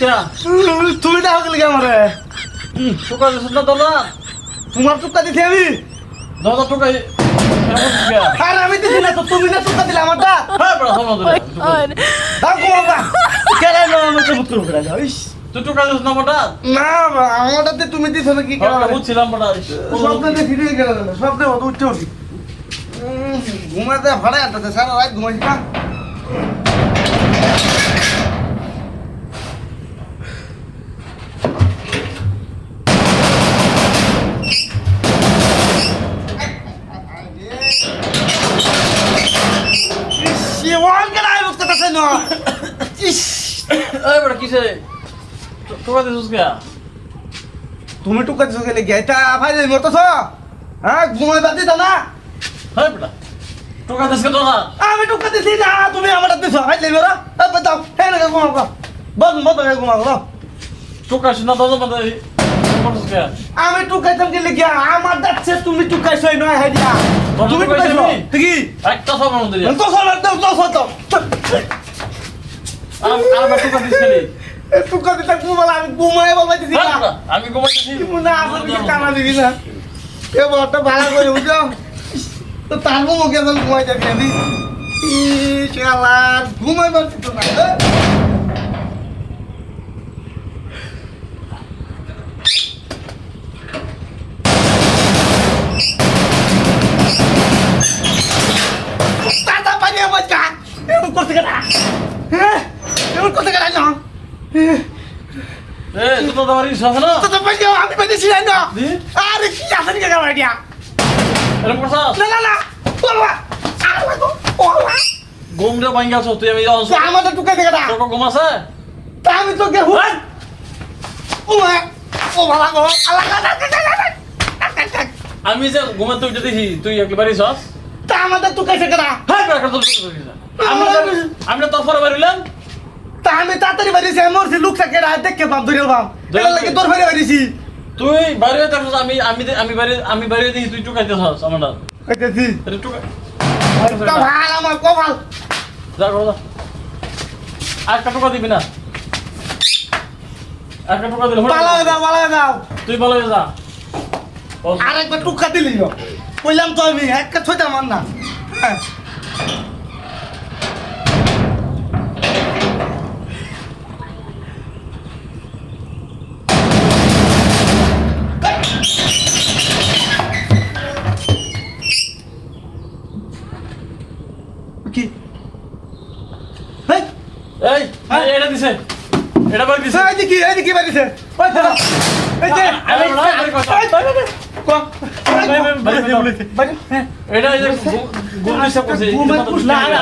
কে তুমি ডাক গেলে আমারে? টোকা দিছিস না দাদা তোমার টুকা আমি। দাদা টোকা আর আমি দিছি না তো তুমি না টুকা দিলে আমারটা? হ্যাঁ বড় সময় Oh দাও। না আমাকে মুক্ত করে ইস। তুই টোকা দিছিস না বড়া? না আমারটাতে তুমি দিছো না কি আমরা বুঝছিলাম বড়া স্বপ্নে ফিরে গেল স্বপ্নে হতো উঠতে উঠি। ঘুমাতে ভাড়া আনতে সারা রাত ঘুমাইছি না শিওয়ান কেন আই বুঝতে পারছে না ইস এই বড় কিসে? দিছিস কে তুমি টুকা গেলে গেটা ভাই মরতেছ? হ্যাঁ ঘুমাই বাদ দিতা না? হ্যাঁ বড়া টোকা দিছিস কে দাদা আমি টুকা দিছি না তুমি আমার দিছো ভাই লেবে রা এই বাতাও হ্যাঁ না ঘুমাও গো মত রে ঘুমাও গো টোকা দিছিস না দাদা কে আমি টুকাইতাম গেলে গিয়া আমার যাচ্ছে তুমি টুকাইছই নয় হ্যাঁ দিয়া। তুমি টুকাইছি টুকাইছো? ঠিকই একটা সব মন্দির তো সর তো তো আর আর টোকা দিছিস কে টুকা দিতা ঘুমালা আমি না। আমি ঘুমাইতেছি। না কানা দিবি না? এ বড়টা ভালো করে বুঝো তো তার মুখে যখন ঘুমাই যাবি আমি ঘুমাই পারছি তো না? দাদা পানি আমার গা এমন করতে গেলা হ্যাঁ? এমন করতে গেলা না? এ তো আমার ইচ্ছা আমি পানি ছিলাই না দি আরে কি আসেন কে গাওয়া দিয়া? এরকম করছাস না না না বলবা আলা গো ওলা ঘুম রে ভাঙ্গা আছো তুই আমি যাওয়াস তো আমাদের টুকাই দেখে না তোর ঘুম আছে? তা আমি তো কে হুই ও মা ও বাবা গো আলা গা গা গা গা গা। আমি যে ঘুমে তুই যদি তুই একবার বাড়ি যাস? তা আমাদের দেখে না হ্যাঁ বেকার তোর পরে বাড়িলাম তা আমি তাড়াতাড়ি বাড়িছি মরছি লোক থাকে রাত দেখে বাপ ধরে বাপ এটা লাগে তোর ফেরে বাড়িছি। তুই বাইরে থাকছিস আমি আমি আমি বাইরে আমি বাইরে দেখি তুই টুকাইতে থাকস আমার কইতেছি এটা টুকা তা ভালো আমার কপাল। যা যা আর একটা টুকা দিবি না। একটা টুকা দিলে। পালাও দাও পালাও দাও। তুই বলে যা। আর একবার টুকা দিলি কইলাম তো আমি একটা ছয়টা মান না। হ্যাঁ। এই এই, এটা দিছে। এটা বাড়ি দিছে। এই দেখি এই দেখি বাড়িছে ওই তো এই যে আমি না, আমি কথা। এটা এই যে ঘুম disturb করছে, ঢুকে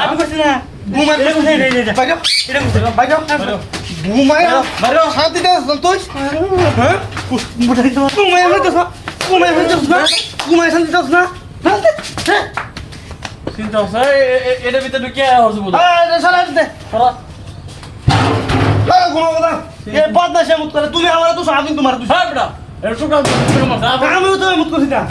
আমি। করছি না। ঘুমাই এটা কোথায় রে, রে, রে? বাইরে এটা কোথায় বাইরে বাইরে। ঘুমাই শান্তিতে সন্তোষ হ্যাঁ? না না হ্যাঁ? চিন্তা হচ্ছে, এ- এ- এ- এটার ভিতরে ঢুকিয়ে বোধ হয়। আরে শালা দে সরা। ঘুমাবো না। এ বদমাশে মুত করে তুমি আমার তো আমি তোমার আমিও তো মুত করছি না।